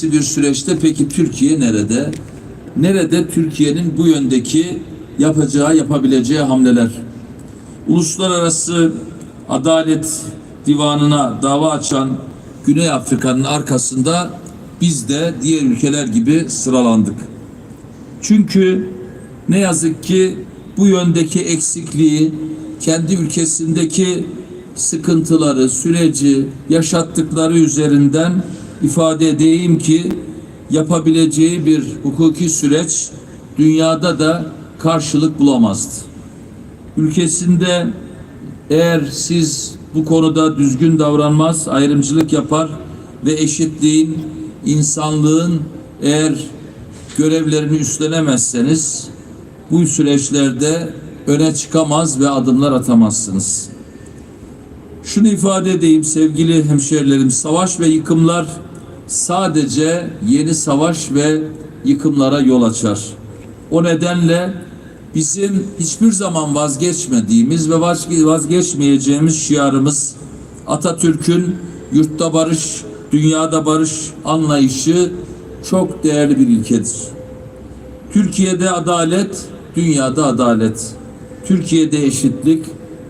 geçti bir süreçte peki Türkiye nerede? Nerede Türkiye'nin bu yöndeki yapacağı, yapabileceği hamleler? Uluslararası Adalet Divanı'na dava açan Güney Afrika'nın arkasında biz de diğer ülkeler gibi sıralandık. Çünkü ne yazık ki bu yöndeki eksikliği, kendi ülkesindeki sıkıntıları, süreci yaşattıkları üzerinden ifade edeyim ki yapabileceği bir hukuki süreç dünyada da karşılık bulamazdı. Ülkesinde eğer siz bu konuda düzgün davranmaz, ayrımcılık yapar ve eşitliğin, insanlığın eğer görevlerini üstlenemezseniz bu süreçlerde öne çıkamaz ve adımlar atamazsınız. Şunu ifade edeyim sevgili hemşehrilerim, savaş ve yıkımlar sadece yeni savaş ve yıkımlara yol açar. O nedenle bizim hiçbir zaman vazgeçmediğimiz ve vazge- vazgeçmeyeceğimiz şiarımız Atatürk'ün yurtta barış, dünyada barış anlayışı çok değerli bir ilkedir. Türkiye'de adalet, dünyada adalet. Türkiye'de eşitlik,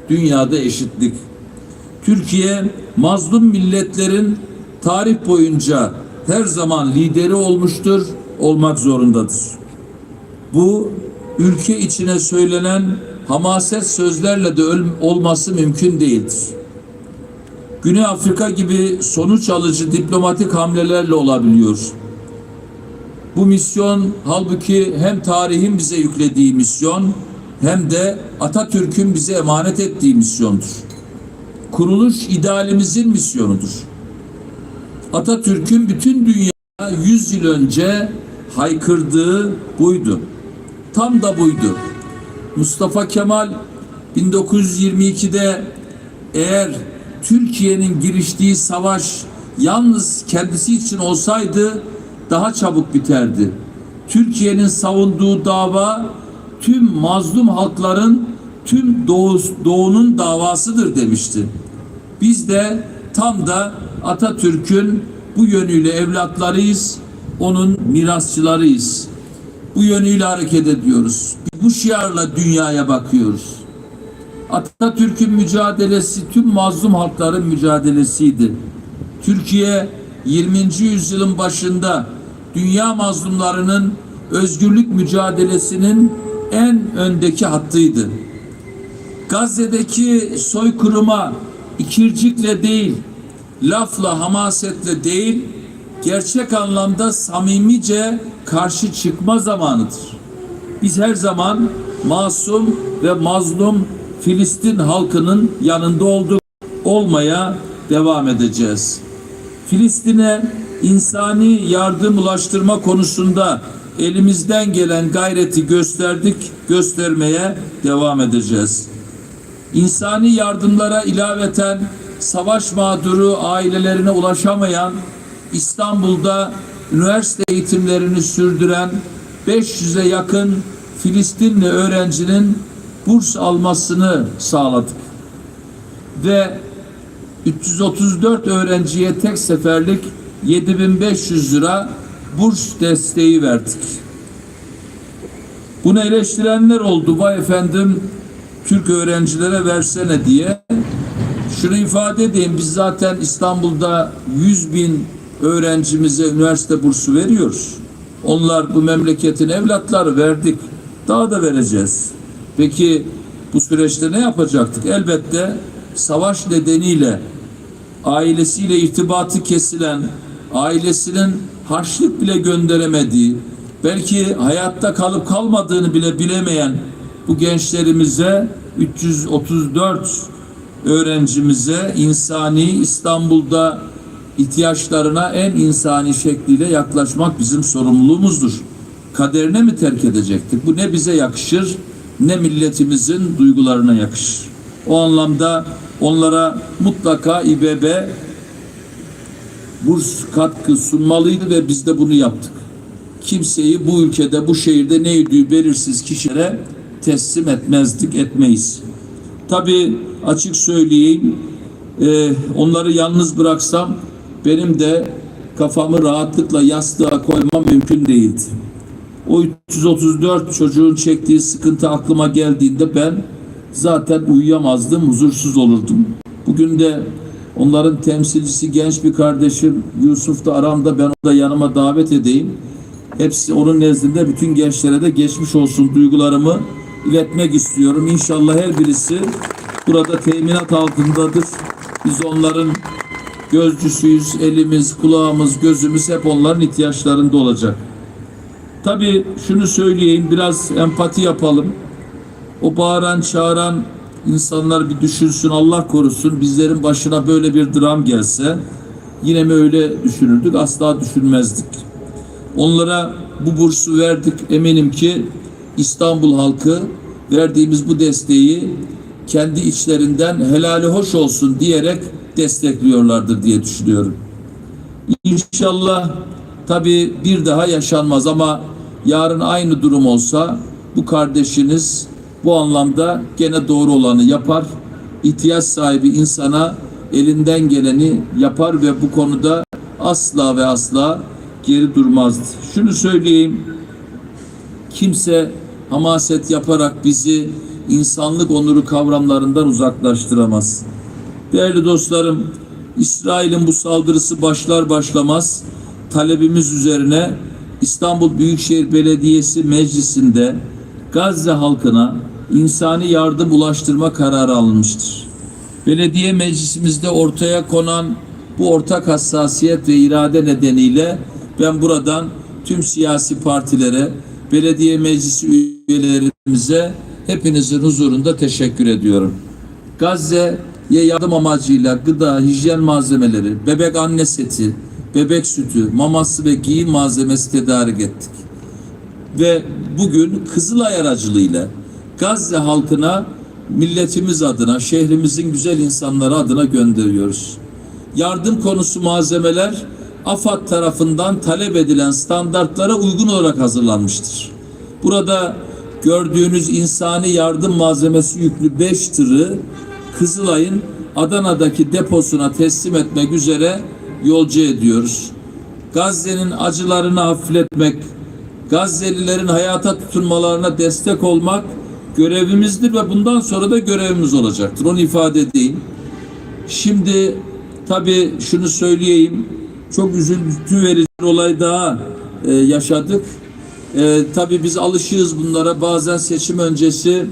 dünyada eşitlik. Türkiye mazlum milletlerin tarih boyunca her zaman lideri olmuştur, olmak zorundadır. Bu ülke içine söylenen hamaset sözlerle de olması mümkün değildir. Güney Afrika gibi sonuç alıcı diplomatik hamlelerle olabiliyor. Bu misyon halbuki hem tarihin bize yüklediği misyon hem de Atatürk'ün bize emanet ettiği misyondur. Kuruluş idealimizin misyonudur. Atatürk'ün bütün dünya 100 yıl önce haykırdığı buydu. Tam da buydu. Mustafa Kemal 1922'de eğer Türkiye'nin giriştiği savaş yalnız kendisi için olsaydı daha çabuk biterdi. Türkiye'nin savunduğu dava tüm mazlum halkların tüm doğu, doğunun davasıdır demişti. Biz de tam da Atatürk'ün bu yönüyle evlatlarıyız, onun mirasçılarıyız. Bu yönüyle hareket ediyoruz. Bu şiarla dünyaya bakıyoruz. Atatürk'ün mücadelesi tüm mazlum halkların mücadelesiydi. Türkiye 20. yüzyılın başında dünya mazlumlarının özgürlük mücadelesinin en öndeki hattıydı. Gazze'deki soykırıma ikircikle değil, lafla, hamasetle değil, gerçek anlamda samimice karşı çıkma zamanıdır. Biz her zaman masum ve mazlum Filistin halkının yanında olduk, olmaya devam edeceğiz. Filistin'e insani yardım ulaştırma konusunda elimizden gelen gayreti gösterdik, göstermeye devam edeceğiz. İnsani yardımlara ilaveten savaş mağduru ailelerine ulaşamayan, İstanbul'da üniversite eğitimlerini sürdüren 500'e yakın Filistinli öğrencinin burs almasını sağladık. Ve 334 öğrenciye tek seferlik 7500 lira burs desteği verdik. Bunu eleştirenler oldu. Vay efendim Türk öğrencilere versene diye. Şunu ifade edeyim. Biz zaten İstanbul'da 100 bin öğrencimize üniversite bursu veriyoruz. Onlar bu memleketin evlatları verdik. Daha da vereceğiz. Peki bu süreçte ne yapacaktık? Elbette savaş nedeniyle ailesiyle irtibatı kesilen, ailesinin harçlık bile gönderemediği, belki hayatta kalıp kalmadığını bile bilemeyen bu gençlerimize 334 öğrencimize insani İstanbul'da ihtiyaçlarına en insani şekliyle yaklaşmak bizim sorumluluğumuzdur. Kaderine mi terk edecektik? Bu ne bize yakışır ne milletimizin duygularına yakışır. O anlamda onlara mutlaka İBB burs katkı sunmalıydı ve biz de bunu yaptık. Kimseyi bu ülkede, bu şehirde ne ödüğü belirsiz kişilere teslim etmezdik, etmeyiz. Tabii açık söyleyeyim, e, onları yalnız bıraksam benim de kafamı rahatlıkla yastığa koymam mümkün değildi. O 334 çocuğun çektiği sıkıntı aklıma geldiğinde ben zaten uyuyamazdım, huzursuz olurdum. Bugün de onların temsilcisi genç bir kardeşim Yusuf da aramda ben onu da yanıma davet edeyim. Hepsi onun nezdinde bütün gençlere de geçmiş olsun duygularımı iletmek istiyorum. İnşallah her birisi burada teminat altındadır. Biz onların gözcüsüyüz, elimiz, kulağımız, gözümüz hep onların ihtiyaçlarında olacak. Tabii şunu söyleyeyim, biraz empati yapalım. O bağıran, çağıran insanlar bir düşünsün, Allah korusun. Bizlerin başına böyle bir dram gelse yine mi öyle düşünürdük? Asla düşünmezdik. Onlara bu bursu verdik. Eminim ki İstanbul halkı verdiğimiz bu desteği kendi içlerinden helali hoş olsun diyerek destekliyorlardır diye düşünüyorum. İnşallah tabii bir daha yaşanmaz ama yarın aynı durum olsa bu kardeşiniz bu anlamda gene doğru olanı yapar. İhtiyaç sahibi insana elinden geleni yapar ve bu konuda asla ve asla geri durmazdı. Şunu söyleyeyim. Kimse hamaset yaparak bizi insanlık onuru kavramlarından uzaklaştıramaz. Değerli dostlarım, İsrail'in bu saldırısı başlar başlamaz talebimiz üzerine İstanbul Büyükşehir Belediyesi Meclisi'nde Gazze halkına insani yardım ulaştırma kararı alınmıştır. Belediye meclisimizde ortaya konan bu ortak hassasiyet ve irade nedeniyle ben buradan tüm siyasi partilere, belediye meclisi üyelerimize hepinizin huzurunda teşekkür ediyorum. Gazze'ye yardım amacıyla gıda, hijyen malzemeleri, bebek anne seti, bebek sütü, maması ve giyim malzemesi tedarik ettik. Ve bugün Kızılay aracılığıyla Gazze halkına milletimiz adına, şehrimizin güzel insanları adına gönderiyoruz. Yardım konusu malzemeler AFAD tarafından talep edilen standartlara uygun olarak hazırlanmıştır. Burada gördüğünüz insani yardım malzemesi yüklü 5 tırı Kızılay'ın Adana'daki deposuna teslim etmek üzere yolcu ediyoruz. Gazze'nin acılarını hafifletmek, Gazze'lilerin hayata tutunmalarına destek olmak görevimizdir ve bundan sonra da görevimiz olacaktır. Onu ifade edeyim. Şimdi tabii şunu söyleyeyim. Çok üzüntü verici bir olay daha e, yaşadık. E, tabii biz alışığız bunlara. Bazen seçim öncesi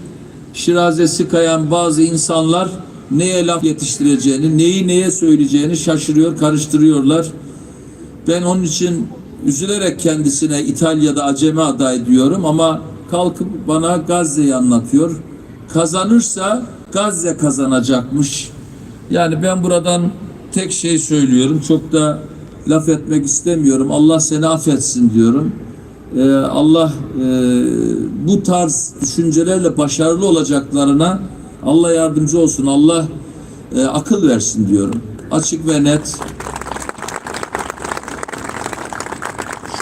şirazesi kayan bazı insanlar neye laf yetiştireceğini, neyi neye söyleyeceğini şaşırıyor, karıştırıyorlar. Ben onun için üzülerek kendisine İtalya'da acemi aday diyorum ama kalkıp bana Gazze'yi anlatıyor. Kazanırsa Gazze kazanacakmış. Yani ben buradan tek şey söylüyorum. Çok da laf etmek istemiyorum. Allah seni affetsin diyorum. Ee, Allah e, bu tarz düşüncelerle başarılı olacaklarına Allah yardımcı olsun. Allah e, akıl versin diyorum. Açık ve net.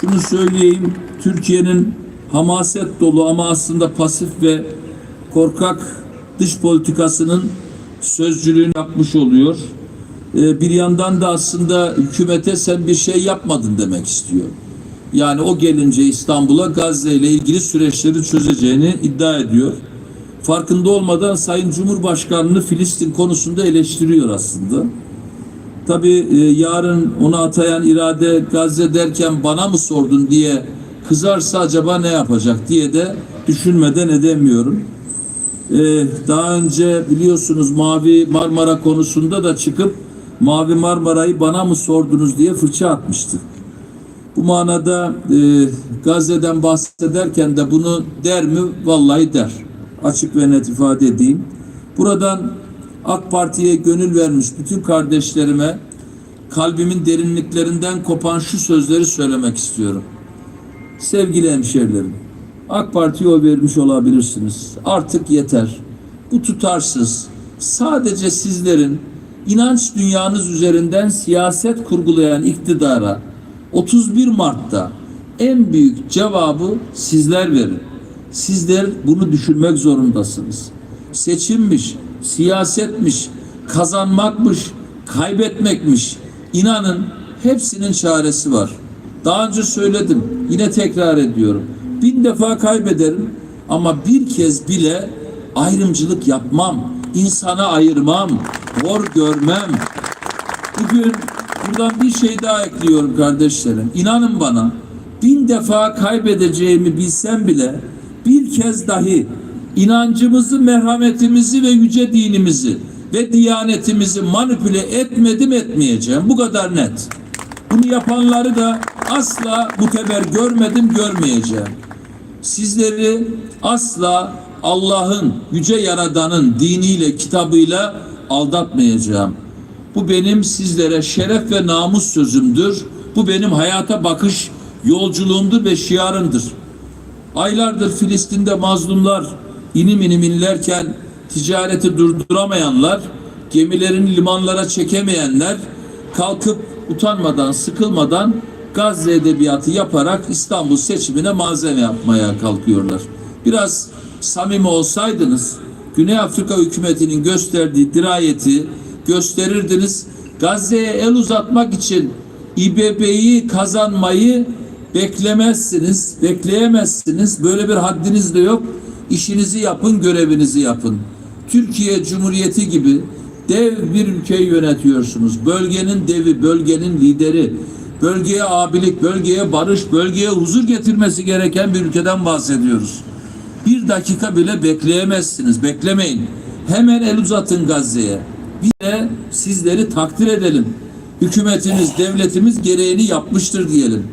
Şunu söyleyeyim. Türkiye'nin hamaset dolu ama aslında pasif ve korkak dış politikasının sözcülüğünü yapmış oluyor. Ee, bir yandan da aslında hükümete sen bir şey yapmadın demek istiyor. Yani o gelince İstanbul'a Gazze ile ilgili süreçleri çözeceğini iddia ediyor. Farkında olmadan Sayın Cumhurbaşkanı'nı Filistin konusunda eleştiriyor aslında. Tabii e, yarın onu atayan irade Gazze derken bana mı sordun diye kızarsa acaba ne yapacak diye de düşünmeden edemiyorum. Ee, daha önce biliyorsunuz Mavi Marmara konusunda da çıkıp Mavi Marmara'yı bana mı sordunuz diye fırça atmıştı. Bu manada e, Gazze'den bahsederken de bunu der mi? Vallahi der. Açık ve net ifade edeyim. Buradan AK Parti'ye gönül vermiş bütün kardeşlerime kalbimin derinliklerinden kopan şu sözleri söylemek istiyorum. Sevgili hemşerilerim, AK Parti'ye oy vermiş olabilirsiniz. Artık yeter. Bu tutarsız, sadece sizlerin inanç dünyanız üzerinden siyaset kurgulayan iktidara 31 Mart'ta en büyük cevabı sizler verin. Sizler bunu düşünmek zorundasınız. Seçimmiş, siyasetmiş, kazanmakmış, kaybetmekmiş. İnanın Hepsinin çaresi var. Daha önce söyledim, yine tekrar ediyorum. Bin defa kaybederim ama bir kez bile ayrımcılık yapmam, insana ayırmam, hor görmem. Bugün buradan bir şey daha ekliyorum kardeşlerim. İnanın bana bin defa kaybedeceğimi bilsem bile bir kez dahi inancımızı, merhametimizi ve yüce dinimizi ve diyanetimizi manipüle etmedim etmeyeceğim. Bu kadar net. Bunu yapanları da asla muteber görmedim görmeyeceğim. Sizleri asla Allah'ın yüce yaradanın diniyle, kitabıyla aldatmayacağım. Bu benim sizlere şeref ve namus sözümdür. Bu benim hayata bakış yolculuğumdur ve şiarımdır. Aylardır Filistin'de mazlumlar inim inim inlerken ticareti durduramayanlar, gemilerini limanlara çekemeyenler kalkıp utanmadan, sıkılmadan Gazze edebiyatı yaparak İstanbul seçimine malzeme yapmaya kalkıyorlar. Biraz samimi olsaydınız Güney Afrika hükümetinin gösterdiği dirayeti gösterirdiniz. Gazze'ye el uzatmak için İBB'yi kazanmayı beklemezsiniz, bekleyemezsiniz. Böyle bir haddiniz de yok. İşinizi yapın, görevinizi yapın. Türkiye Cumhuriyeti gibi dev bir ülkeyi yönetiyorsunuz. Bölgenin devi, bölgenin lideri, bölgeye abilik, bölgeye barış, bölgeye huzur getirmesi gereken bir ülkeden bahsediyoruz. Bir dakika bile bekleyemezsiniz. Beklemeyin. Hemen el uzatın Gazze'ye. Bir de sizleri takdir edelim. Hükümetiniz, devletimiz gereğini yapmıştır diyelim.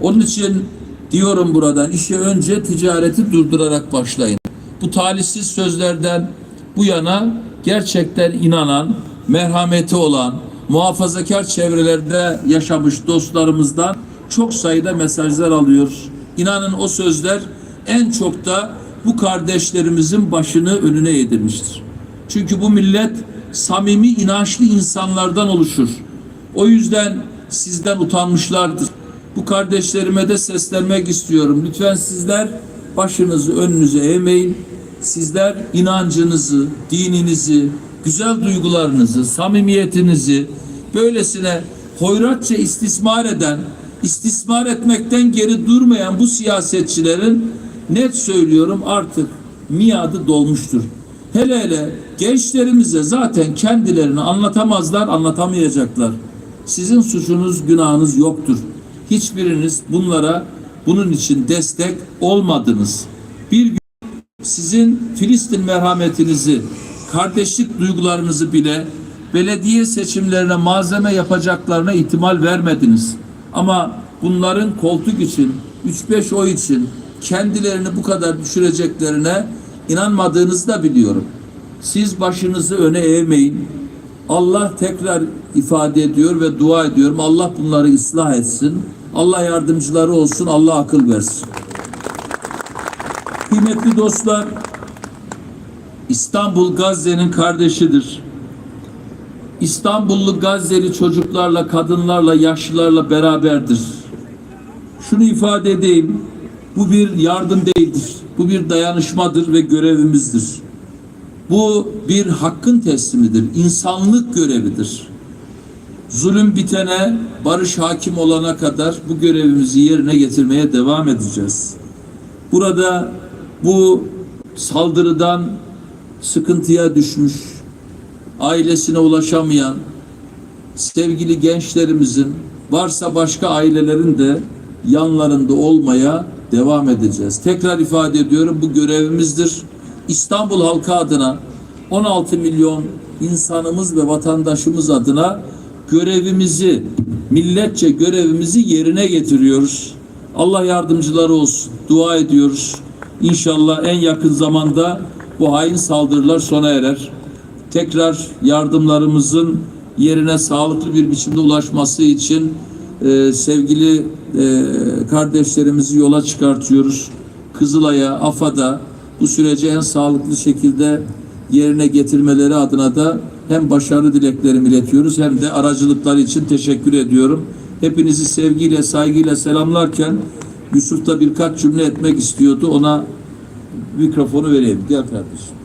Onun için diyorum buradan işe önce ticareti durdurarak başlayın. Bu talihsiz sözlerden bu yana gerçekten inanan, merhameti olan, muhafazakar çevrelerde yaşamış dostlarımızdan çok sayıda mesajlar alıyoruz. İnanın o sözler en çok da bu kardeşlerimizin başını önüne yedirmiştir. Çünkü bu millet samimi inançlı insanlardan oluşur. O yüzden sizden utanmışlardır. Bu kardeşlerime de seslenmek istiyorum. Lütfen sizler başınızı önünüze eğmeyin. Sizler inancınızı, dininizi, güzel duygularınızı, samimiyetinizi böylesine hoyratça istismar eden, istismar etmekten geri durmayan bu siyasetçilerin net söylüyorum artık miadı dolmuştur. Hele hele gençlerimize zaten kendilerini anlatamazlar, anlatamayacaklar. Sizin suçunuz, günahınız yoktur. Hiçbiriniz bunlara bunun için destek olmadınız. Bir gün sizin Filistin merhametinizi, kardeşlik duygularınızı bile belediye seçimlerine malzeme yapacaklarına ihtimal vermediniz. Ama bunların koltuk için, 3-5 oy için kendilerini bu kadar düşüreceklerine inanmadığınızı da biliyorum. Siz başınızı öne eğmeyin. Allah tekrar ifade ediyor ve dua ediyorum. Allah bunları ıslah etsin. Allah yardımcıları olsun. Allah akıl versin. Kıymetli dostlar, İstanbul Gazze'nin kardeşidir. İstanbullu Gazze'li çocuklarla, kadınlarla, yaşlılarla beraberdir. Şunu ifade edeyim. Bu bir yardım değildir. Bu bir dayanışmadır ve görevimizdir. Bu bir hakkın teslimidir. insanlık görevidir. Zulüm bitene, barış hakim olana kadar bu görevimizi yerine getirmeye devam edeceğiz. Burada bu saldırıdan sıkıntıya düşmüş, ailesine ulaşamayan sevgili gençlerimizin varsa başka ailelerin de yanlarında olmaya devam edeceğiz. Tekrar ifade ediyorum bu görevimizdir. İstanbul halkı adına 16 milyon insanımız ve vatandaşımız adına görevimizi, milletçe görevimizi yerine getiriyoruz. Allah yardımcıları olsun. Dua ediyoruz. İnşallah en yakın zamanda bu hain saldırılar sona erer. Tekrar yardımlarımızın yerine sağlıklı bir biçimde ulaşması için e, sevgili e, kardeşlerimizi yola çıkartıyoruz. Kızılay'a, AFAD'a bu süreci en sağlıklı şekilde yerine getirmeleri adına da hem başarı dileklerimi iletiyoruz hem de aracılıkları için teşekkür ediyorum. Hepinizi sevgiyle, saygıyla selamlarken Yusuf da birkaç cümle etmek istiyordu. Ona mikrofonu vereyim. Gel kardeşim.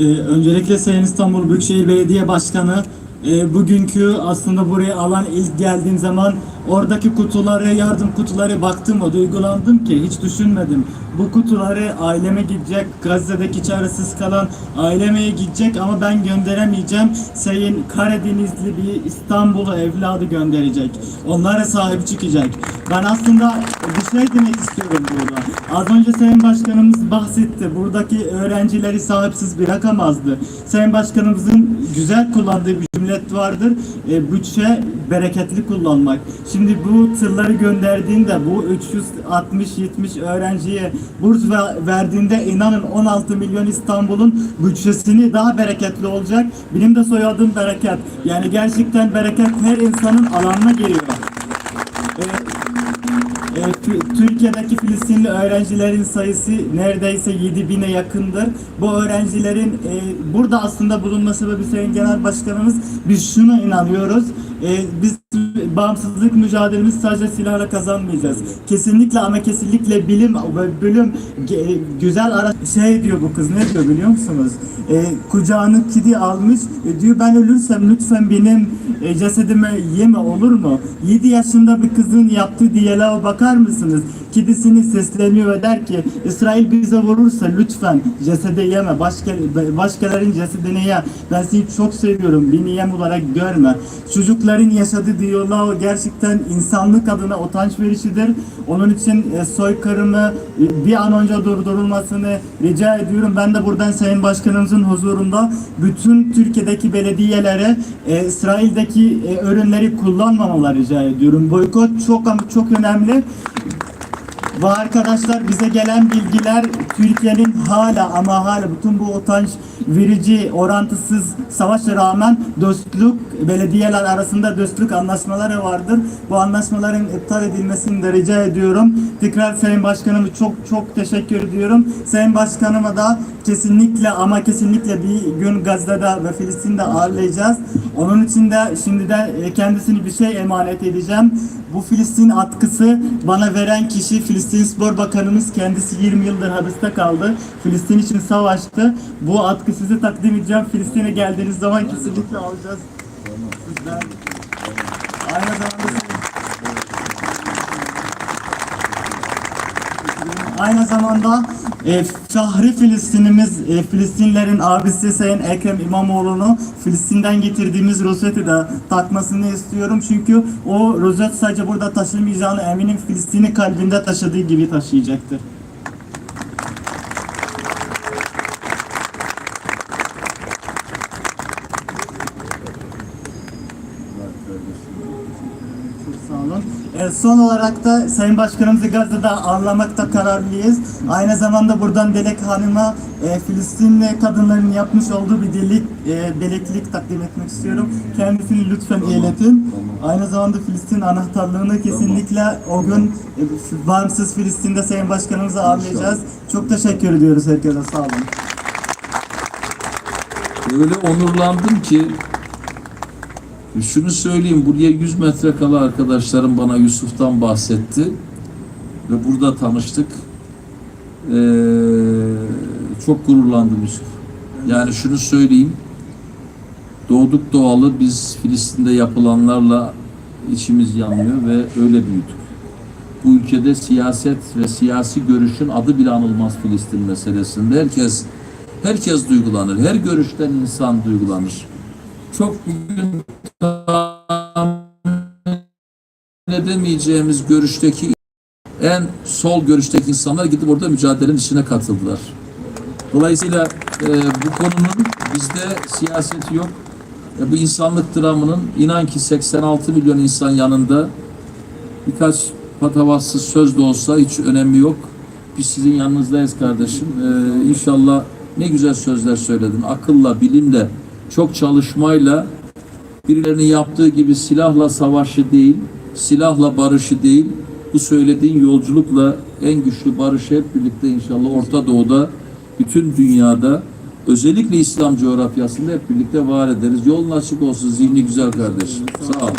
Ee, öncelikle Sayın İstanbul Büyükşehir Belediye Başkanı e, bugünkü aslında buraya alan ilk geldiğim zaman oradaki kutuları, yardım kutuları baktım o duygulandım ki hiç düşünmedim. Bu kutuları aileme gidecek, Gazze'deki çaresiz kalan aileme gidecek ama ben gönderemeyeceğim. Sayın Karadenizli bir İstanbul'u evladı gönderecek. Onlara sahip çıkacak. Ben aslında bir şey demek istiyorum burada. Az önce Sayın Başkanımız bahsetti. Buradaki öğrencileri sahipsiz bırakamazdı. Sayın Başkanımızın güzel kullandığı bir cümle vardır. E, bütçe bereketli kullanmak. Şimdi bu tırları gönderdiğinde bu 360-70 öğrenciye burs ve- verdiğinde inanın 16 milyon İstanbul'un bütçesini daha bereketli olacak. Benim de soyadım bereket. Yani gerçekten bereket her insanın alanına geliyor. E, e, Tü- Türkiye'deki Filistinli öğrencilerin sayısı neredeyse 7000'e yakındır. Bu öğrencilerin e, burada aslında bulunma sebebi Sayın Genel Başkanımız biz şuna inanıyoruz. E, biz bağımsızlık mücadelemiz sadece silahla kazanmayacağız. Kesinlikle ama kesinlikle bilim bölüm ge- güzel ara şey diyor bu kız ne diyor biliyor musunuz? E, kucağını kedi almış e, diyor ben ölürsem lütfen benim e, cesedime yeme olur mu? 7 yaşında bir kızın yaptığı diyaloğa bakar mısınız? Kedisini sesleniyor ve der ki İsrail bize vurursa lütfen cesede yeme. Başka, başkalarının cesedini ye. Ben seni çok seviyorum. Beni yem olarak görme. Çocukların yaşadığı diyaloğu gerçekten insanlık adına utanç vericidir. Onun için e, soykırımı e, bir an önce durdurulmasını rica ediyorum. Ben de buradan Sayın Başkanımızın huzurunda bütün Türkiye'deki belediyelere e, İsrail'deki ürünleri kullanmamaları rica ediyorum. Boykot çok çok önemli. Ve arkadaşlar bize gelen bilgiler Türkiye'nin hala ama hala bütün bu utanç verici orantısız savaşa rağmen dostluk belediyeler arasında dostluk anlaşmaları vardır. Bu anlaşmaların iptal edilmesini de rica ediyorum. Tekrar Sayın Başkanımı çok çok teşekkür ediyorum. Sayın Başkanıma da kesinlikle ama kesinlikle bir gün Gazze'de ve Filistin'de ağırlayacağız. Onun için de şimdi de e, kendisini bir şey emanet edeceğim. Bu Filistin atkısı bana veren kişi Filistin Spor Bakanımız kendisi 20 yıldır hapiste kaldı. Filistin için savaştı. Bu atkı size takdim edeceğim. Filistin'e geldiğiniz zaman kesinlikle alacağız. Sizden. Aynı zamanda Aynı zamanda e, Şahri Filistinimiz, e, Filistinlerin abisi Sayın Ekrem İmamoğlu'nu Filistin'den getirdiğimiz rozeti de takmasını istiyorum. Çünkü o rozet sadece burada taşımayacağını eminim Filistin'i kalbinde taşıdığı gibi taşıyacaktır. Sağ olun. E, son olarak da Sayın Başkanımızı Gazze'de ağırlamakta kararlıyız. Aynı zamanda buradan Delek Hanım'a e, Filistinli kadınların yapmış olduğu bir delik, e, beleklik takdim etmek istiyorum. Kendisini lütfen iletin. Aynı zamanda Filistin anahtarlığını kesinlikle o gün e, bağımsız Filistin'de Sayın Başkanımızı ağırlayacağız. Çok teşekkür ediyoruz herkese. Sağ olun. Öyle onurlandım ki şunu söyleyeyim buraya 100 metre kala arkadaşlarım bana Yusuf'tan bahsetti ve burada tanıştık. Ee, çok gururlandım Yusuf. Yani şunu söyleyeyim doğduk doğalı biz Filistin'de yapılanlarla içimiz yanıyor ve öyle büyüdük. Bu ülkede siyaset ve siyasi görüşün adı bile anılmaz Filistin meselesinde. Herkes herkes duygulanır. Her görüşten insan duygulanır. Çok bugün edemeyeceğimiz görüşteki en sol görüşteki insanlar gidip orada mücadelenin içine katıldılar. Dolayısıyla e, bu konunun bizde siyaseti yok. E, bu insanlık dramının inan ki 86 milyon insan yanında birkaç patavatsız söz de olsa hiç önemi yok. Biz sizin yanınızdayız kardeşim. Ee, inşallah ne güzel sözler söyledin. Akılla, bilimle, çok çalışmayla birilerinin yaptığı gibi silahla savaşı değil, silahla barışı değil, bu söylediğin yolculukla en güçlü barışı hep birlikte inşallah Orta Doğu'da, bütün dünyada, özellikle İslam coğrafyasında hep birlikte var ederiz. Yolun açık olsun, zihni güzel kardeşim. Sağ ol.